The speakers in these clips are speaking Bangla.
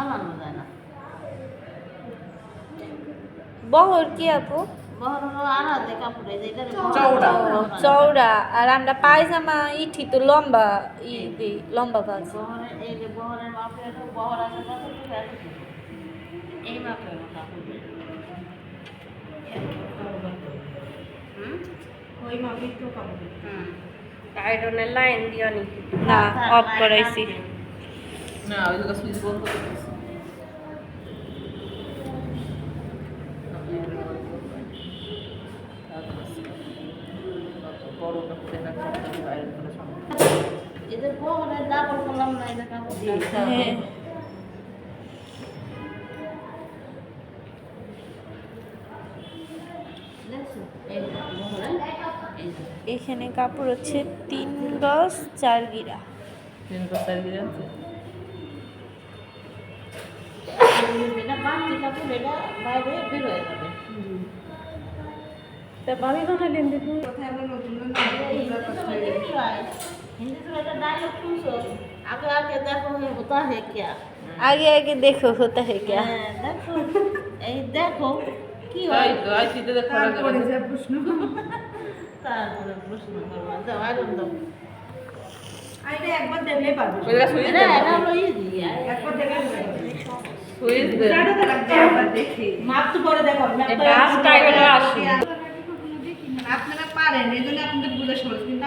ফালানো যায় না। বহর কি আপু। চৌড়া আর আমরা পায়জামা ইঠি তো লম্বা ই দিই লম্বা আয়রনের লাইন দিয়া নি। না অফ করাইছি। না। ওই সুইচ বন্ধ করে দিয়েছি। বড় কাপড়ে রাখতে বাইরে করে সমস্যা এদের বহরের ডাবল করলাম না এটা কাপড় হ্যাঁ দেখছ এই যে বহরের এই যে এখানে কাপড় হচ্ছে তিন গজ চার গিরা তিন বছর চার গিরা এটা বাড়তি কাপড় এটা বাইরে বের হয়ে যাবে তা ভাবি বানালেন দেখুন আগে আগে দেখো डायलॉग হে কে? आगे এই দেখো কি হয় তো আই দেখো প্রশ্ন। তারপরে প্রশ্ন করবা। যাও দাও। একবার দেখলে পাবো এটা না এটা একবার দে তো পরে দেখো এটা আপনারা পারেন এজন্য আপনাদের বুঝা সহজ কিন্তু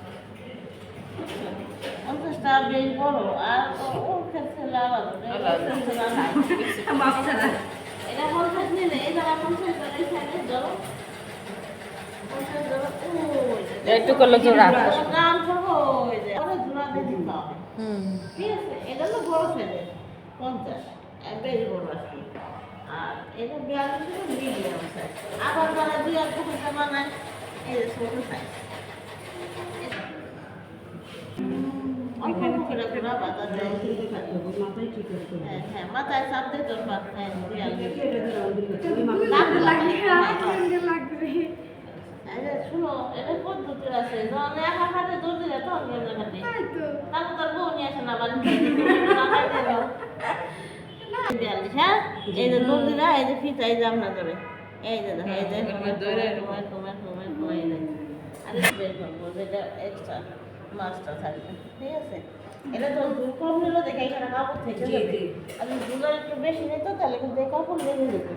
পঞ্চাশটা বেশ বড় আর ওর ক্ষেত্রে আলাদা। এটা পঞ্চাশ নিলে এই যারা পঞ্চাশ এই সাইডে ধরো। একটু করলে জোড়া। গান করব ওই যে। ওরা জোড়া দিয়ে দিতে হবে। ঠিক আছে এটা হলো বড় সাইজের পঞ্চাশ। বেশ বড় আছে। আর এটা বিয়াল্লিশ মিডিয়াম সাইজ। আবার যারা দুই আর পুকুরটা বানায় এই ছোট সাইজ। ওইখানে ফিরে ফিরে বাতা দেয় হ্যাঁ হ্যাঁ মাথায় চাপ দিয়ে তোর বাদ হ্যাঁ বিয়াল্লিশ লাগবে লাগবে এই যে শুনো এটা পদ্ধতি আছে? যখন একা হাতে দৌড় দিলে তখন গেলে খাটে তারপর তোর বউ নিয়ে আসে না। বাড়ি বিয়াল্লিশ হ্যাঁ? এই যে দৌড় দিলা এই যে ফিতা এই যে আপনার ধরে। এই যে দেখো এই যে কমে কমে কমে কমে কমে কমে এই যে। আর বের করব যেটা এক্সট্রা মাছটা থাকবে ঠিক আছে? এটা তো দুল কম নিল দেখে এখানে কাপড় থেকে যাবে। আর দুলার একটু বেশি নিত তাহলে কিন্তু এই কাপড় লেগে যেত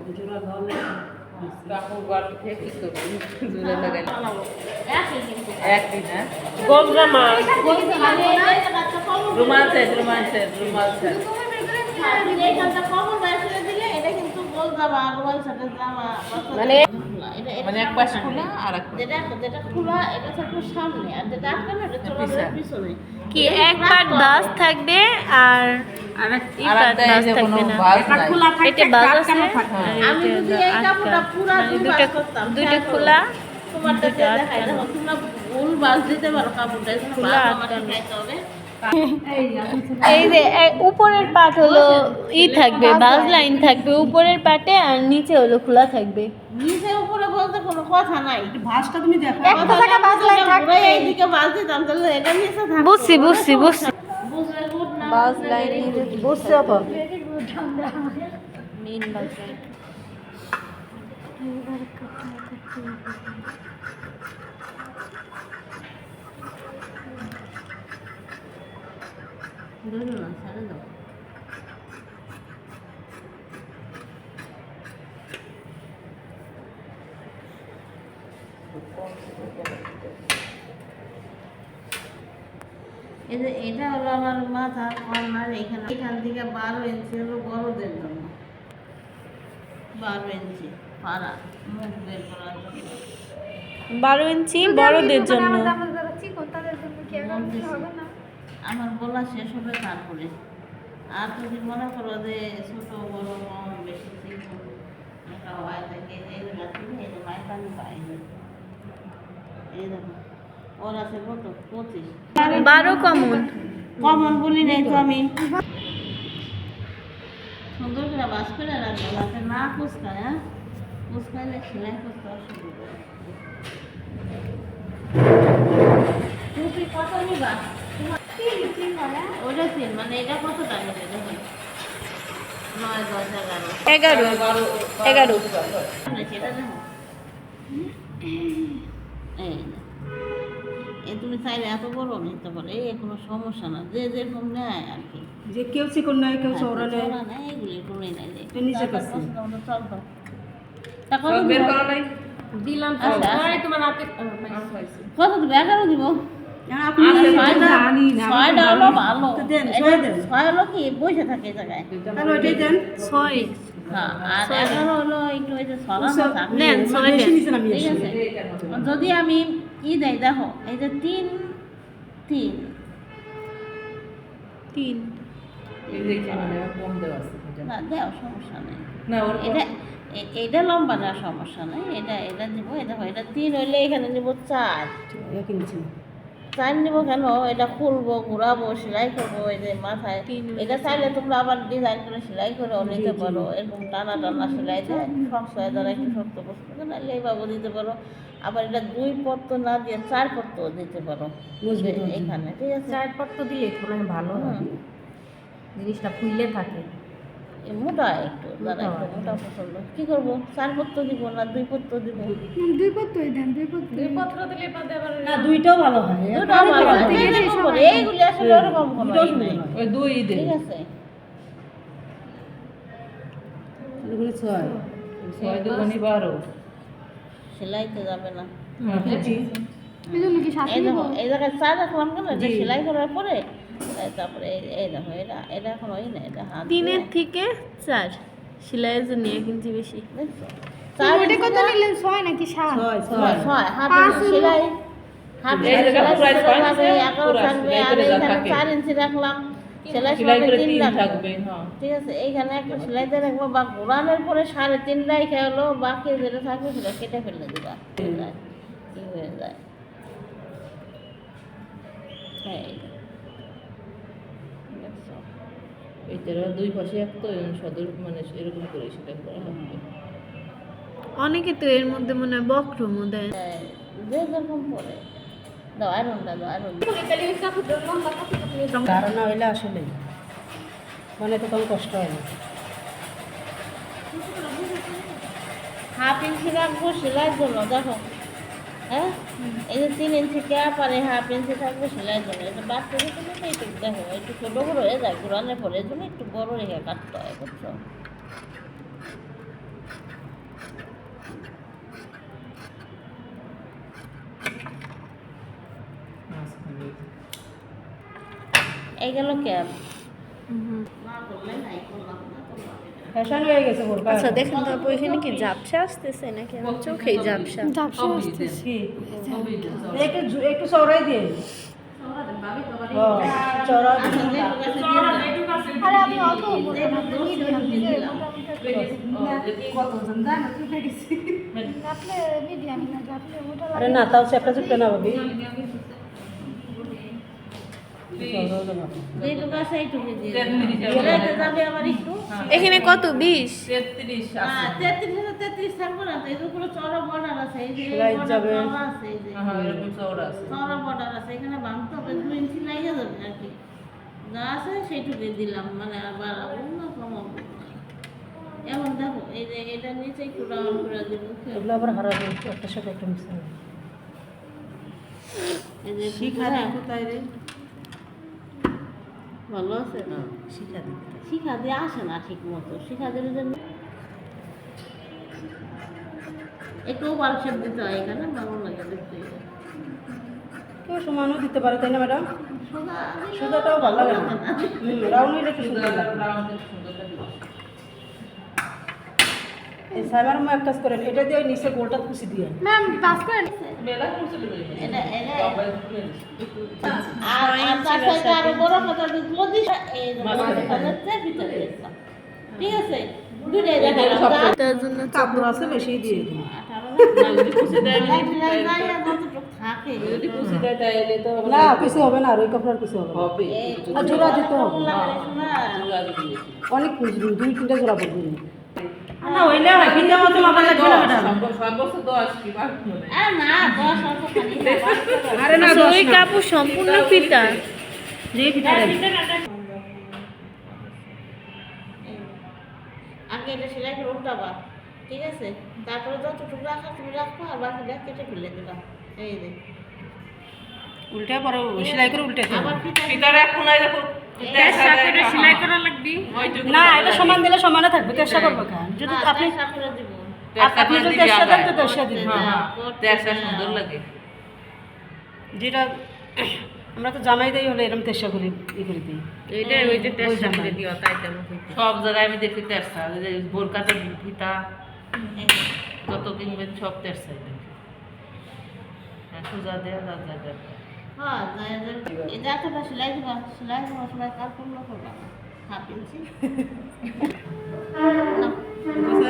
গোলজামা মানে রুমাল সেট রুমাল সেট রুমাল সেট মানে- মানে এক পাশ খোলা আর এক যেটা যেটা খোলা এটা থাকবে সামনে। আর যেটা আটকানো এটা চলে যাবে পিছনে। কি এক পাট বাস থাকবে আর দুইটা দুইটা খোলা তোমরা ফুল বাস দিতে পারো কাপড়টা খোলা আটকানো। এই যে উপরের পাট হলো ই থাকবে বাস লাইন থাকবে উপরের পাটে আর নিচে হলো খোলা থাকবে। নিচে উপরে বলতে কোনো কথা নাই ভাঁজটা তুমি দেখো। একটা জায়গা বাস লাইন থাকবে। এইদিকে বাস দিতাম তাহলে এটা নিচে থাকবে বুঝছি বুঝছি বুঝছি। বাস লাইন বুঝছ আপা। Main bus line. ধরো না ছেড়ে দাও এটা হলো আমার মাথা কর্নার এখানে এখান থেকে বারো ইঞ্চি হলো বড়দের জন্য বারো ইঞ্চি পাড়া মুখ বের করার জন্য বারো ইঞ্চি বড়দের জন্য মন্ত্রী আমার বলা শেষ হবে তারপরে। আর যদি মনে করো যে ছোট বড় কম বেশি হয় থাকে এই যে এই যে পানি পাই। এই দেখো ওর আছে কত? পঁচিশ। বারো কমন। কমন। বলি নাই তো আমি। সুন্দর করে বাস করে রাখব যাতে না কুচকায় হ্যাঁ? কুচকাইলে সেলাই করতে অসুবিধা। টুপি কত নিবা? ওটা তিন মানে এটা কত টাকা দেবে এগারো। এগারো। এগারো সেটা দেখো এই তুমি চাইলে এত বড় নিতে পারো এই কোনো সমস্যা না যে যেরকম নেয় আর কি। যে কেউ চিকন নয় কেউ চৌড়া নেয়। চওড়া নেয় এগুলি কোনোই নাই কাছে। দিলাম আচ্ছা, আচ্ছা। তোমার হাতে কত দিবে? এগারো দিব। বসে থাকে জায়গায়। তাহলে ওইটাই দেন। ছয়। হ্যাঁ যদি আমি ই দেয় দেখো এই যে তিন তিন। তিন। না দেও সমস্যা নেই। এটা এটা লম্বা না সমস্যা নেই। এটা এটা দিব এটা হয় এটা তিন হইলে এখানে নিব চার। কিনছি চার নিব কেন? এটা খুলবো ঘুরাবো সেলাই করব এই যে মাথায়। এটা চাইলে তোমরা আবার ডিজাইন করে সেলাই করেও নিতে পারো। এরকম টানা টানা সেলাই দেয় শক্ত হয়ে যারা একটু শক্ত বস্তু নাহলে এইভাবে দিতে পারো। আবার এটা দুই পত্র না দিয়ে চার পত্র দিতে পারো। এখানে ঠিক আছে? চার পত্র দিলে একটু ভালো জিনিসটা ফুললে থাকে। মোটা একটু যারা একটু মোটা পছন্দ। কি করব? চার পত্র দিব না দুই পত্র দিব? দুই পত্র দিলে বাদে আবার না দুইটাও ভালো হয়। দুটো ভালো হয়। এইগুলি আসলে ওরকম কোনো ওই দুই দিন। ঠিক আছে। এগুলো ছয়। ছয় দুগুণই বারো সেলাইতে যাবে না। বুঝি এই দেখো এই জায়গায় চা রাখলাম কেন এটা সেলাই করার পরে তারপরে এই- এই দেখো এটা এটা এখন ওই না এটা হাত তিনের থেকে চার। সেলাইয়ের জন্য এক ইঞ্চি বেশি। দেখছ? চার ইঞ্চি না? ছয় নাকি সাত? ছয় ছয়, ছয় ছয়, সেলাই। চার ইঞ্চি রাখলাম। হ্যাঁ। ঠিক আছে এইখানে একটা সেলাই দিয়ে রাখব বা ঘোরানোর পরে সাড়ে তিন রাইখে হলো বাকি যেটা থাকবে সেটা কেটে ফেলে দিবা। কি হয়ে যায়? এই যে। দেখছ? এইটার দুই পাশে এক তো সদর মানে এরকম করে সেটা করা লাগবে অনেকে তো এর মধ্যে মনে হয় বক্রমও দেয়। এই, যে যেরকম আয়রন ধারণা হইলে আসলে মানে তো কোনো কষ্ট হয় না। হাফ ইঞ্চি রাখব সেলাইয়ের জন্য দেখো হ্যাঁ? এই যে তিন ইঞ্চি ক্যাপ আর হাফ ইঞ্চি থাকবে সেলাইয়ের জন্য। এটা বাচ্চাদের জন্য তো একটু দেখো একটু ছোটো বড়ো হয়ে যায় ঘুরানোর পরে জন্য একটু বড় রেখে কাটতে হয় বুঝছ? এই গেল ক্যাপ হুম। না নাই করলাম না করলাম এটা। ফ্যাশন হয়ে গেছে বোরকা আচ্ছা দেখেন তারপর এখানে কি ঝাপসা আসতেছে নাকি? আমার চোখেই ঝাপসা। ঝাপসা আসতেছে। একটু জু- একটু চওড়াই দিয়ে চওড়া আরে না তাও সে একটা চুপটা না ভাবি। এখানে কত বিশ তেত্রিশ তেত্রিশ থাকব না তো, এর উপরে চওড়া আছে, এই যে এই সেলাই border যাবে। চওড়া আছে, এই যে। এরকম আছে চওড়া border আছে, এখানে ভাঙতে হবে, দুই ইঞ্চি লাগিয়ে যাবে আর কি। যা আছে সেইটুকুই দিলাম, মানে বাড়াবো না, কমাবো না। এখন দেখো, এই যে এটা নিচে একটু round করে দেবো। এগুলো আবার হারাবে একটা সাথে একটা এই যে শিখা হ্যাঁ, রে ভালো আছে? শিখা দেখো শিখা দিয়ে আসে না ঠিক মতো শিখা দিলে জন্য একটু ওয়াল শেপ দিতে হয় এখানে ভালো লাগে দেখতে কেউ সমানও দিতে পারে তাই না ম্যাডাম? সুতাটাও ভালো লাগে না। রাউন্ড হইলে একটু সুন্দর লাগে। এই সাইবার মা এক কাজ করেন এটা দিয়ে ওই নিচে গোলটা খুশি দিয়ে ম্যাম পাস করেন। ঠিক আছে তার জন্য কাপড় আছে বেশি দিয়ে না কিছু হবে না আর ওই কাপড় কিছু হবে জোড়া দিতে হবে। অনেক খুঁজবি দুই তিনটা জোড়া পড়বি। না হইলে হয় ফিতে মতো মাপা লাগবে না ম্যাডাম সর্বোচ্চ দশ কি বার মনে না দশ অল্প খালি। আরে না আচ্ছা, ওই কাপড় সম্পূর্ণ ফিতা। যে ফিতে আগে এটা সেলাই করে ঠিক আছে? তারপরে যতটুকু রাখা তুমি রাখো আর বাকিটা কেটে ফেলে দিবা। এই যে। উল্টে পরে সেলাই করে উল্টে। আবার ফিতা ভিতরে এক কোনায় দেখো না এটা সমান দিলে সমানে থাকবে চেষ্টা করব কেন? যদি আপনি আপনি যদি চেষ্টা দেন তো চেষ্টা দিন তেসা সুন্দর লাগে। যেটা আমরা তো জামাই দেই হলে এরকম চেষ্টা করি ই করে দিই। এইটা ওই যে তেসা করে দিও তাই সব জায়গায় আমি দেখি তেসা ওই যে বোরকাতে ফিতা। যত কিনবেন সব তেসাই দেখি হ্যাঁ সোজা দেওয়া যা যা যা হ্যাঁ